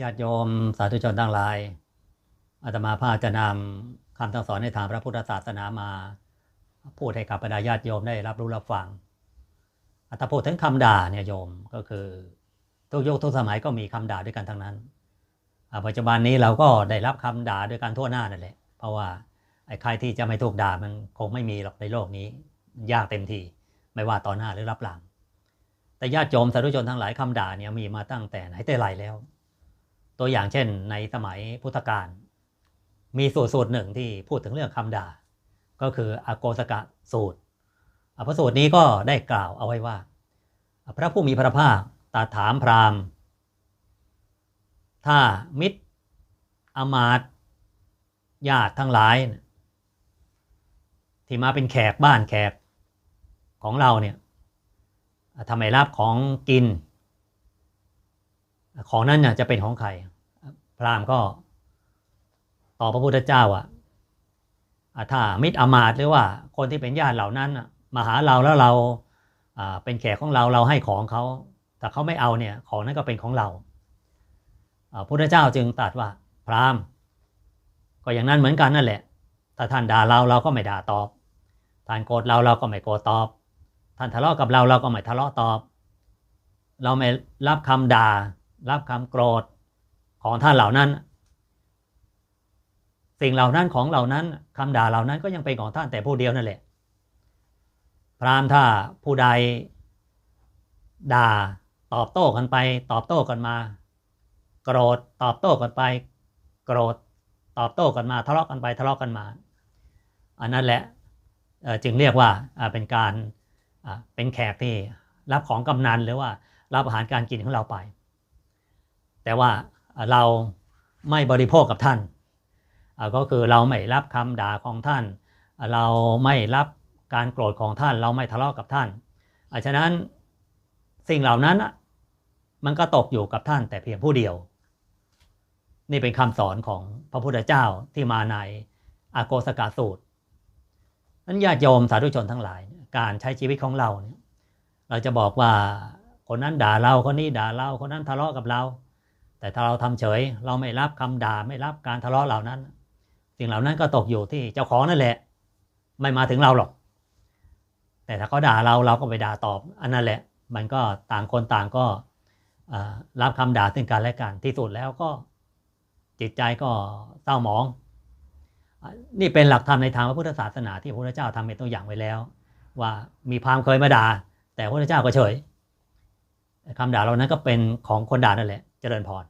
ญาติโยมสาธุชนทั้งหลาย อาตมาภาพจะนำคำสั่งสอนในทางพระพุทธศาสนามา พูดให้กับบรรดาญาติโยมได้รับรู้รับฟังถ้าพูดถึงคำด่าเนี่ยโยมก็คือทุกยุคทุกสมัยก็มีคำด่าด้วยกันทั้งนั้น ปัจจุบันนี้เราก็ได้รับคำด่าด้วยกันทั่วหน้านั่นแหละ เพราะว่าไอ้ใครที่จะไม่ถูกด่ามันคงไม่มีหรอกในโลกนี้ ยากเต็มทีไม่ว่าต่อหน้าหรือรับหลัง แต่ญาติโยมสาธุชนทั้งหลายคำด่าเนี่ยมีมาตั้งแต่ไหนแต่ไรแล้ว ตัวอย่างเช่น ในสมัยพุทธกาลมีสูตรสูตรหนึ่งที่พูดถึงเรื่องคำด่า ก็คืออโกสกะสูตรอะพระสูตรนี้ก็ได้กล่าวเอาไว้ว่า พระผู้มีพระภาคตรัสถามพราหมณ์ ถ้ามิตรอมาตย์ญาติทั้งหลาย ที่มาเป็นแขกบ้านแขกของเราเนี่ยทำไมรับของกิน ของนั้นเนี่ยจะเป็นของใคร พราหมณ์ก็ตอบพระพุทธเจ้าอะอะถ้ามิตรอมาตหรือว่าคนที่เป็นญาติเหล่านั้นมาหาเราแล้วเราเป็นแขกของเราเราให้ของเขา แต่เขาไม่เอาเนี่ยของนั้นก็เป็นของเราอ่าพุทธเจ้าจึงตรัสว่าพราหมณ์ ก็อย่างนั้นเหมือนกันนั่นแหละ ถ้าท่านด่าเราเราก็ไม่ด่าตอบ ท่านโกรธเราเราก็ไม่โกรธตอบ ท่านทะเลาะกับเราเราก็ไม่ทะเลาะตอบ เราไม่รับคำด่า รับคำโกรธ ของท่านเหล่านั้น สิ่งเหล่านั้นของเหล่านั้นคำด่าเหล่านั้นก็ยังเป็นของท่านแต่ผู้เดียวนั่นแหละ พรามถ้าผู้ใดด่าตอบโต้กันไป ตอบโต้กันมา โกรธตอบโต้กันไป โกรธตอบโต้กันมาทะเลาะกันไปทะเลาะกันมา อันนั้นแหละจึงเรียกว่าเป็นการเป็นแขกที่รับของกำนันหรือว่ารับอาหารการกินของเราไป แต่ว่า เราไม่บริโภคกับท่าน ก็คือเราไม่รับคำด่าของท่าน เราไม่รับการโกรธของท่าน เราไม่ทะเลาะกับท่านอาฉะนั้นสิ่งเหล่านั้นมันก็ตกอยู่กับท่านแต่เพียงผู้เดียว นี่เป็นคำสอนของพระพุทธเจ้าที่มาในอาโกสกาสูตรนั้นญาติโยมสาธุชนทั้งหลายเนี่ยการใช้ชีวิตของเราเนี่ยเราจะบอกว่าคนนั้นด่าเราคนนี้ด่าเราคนนั้นทะเลาะกับเรา แต่ถ้าเราทำเฉย เราไม่รับคำด่าไม่รับการทะเลาะเหล่านั้น สิ่งเหล่านั้นก็ตกอยู่ที่เจ้าของนั่นแหละ ไม่มาถึงเราหรอก แต่ถ้าเขาด่าเราเราก็ไปด่าตอบ อันนั้นแหละ มันก็ต่างคนต่างก็รับคำด่าซึ่งกันและกันที่สุดแล้วก็จิตใจก็เศร้าหมอง นี่เป็นหลักธรรมในทางพระพุทธศาสนาที่พระพุทธเจ้าทำเป็นตัวอย่างไว้แล้ว ว่ามีพราหมณ์เคยมาด่า แต่พระพุทธเจ้าก็เฉยคำด่าเหล่านั้นก็เป็นของคนด่านั่นแหละ เจริญพร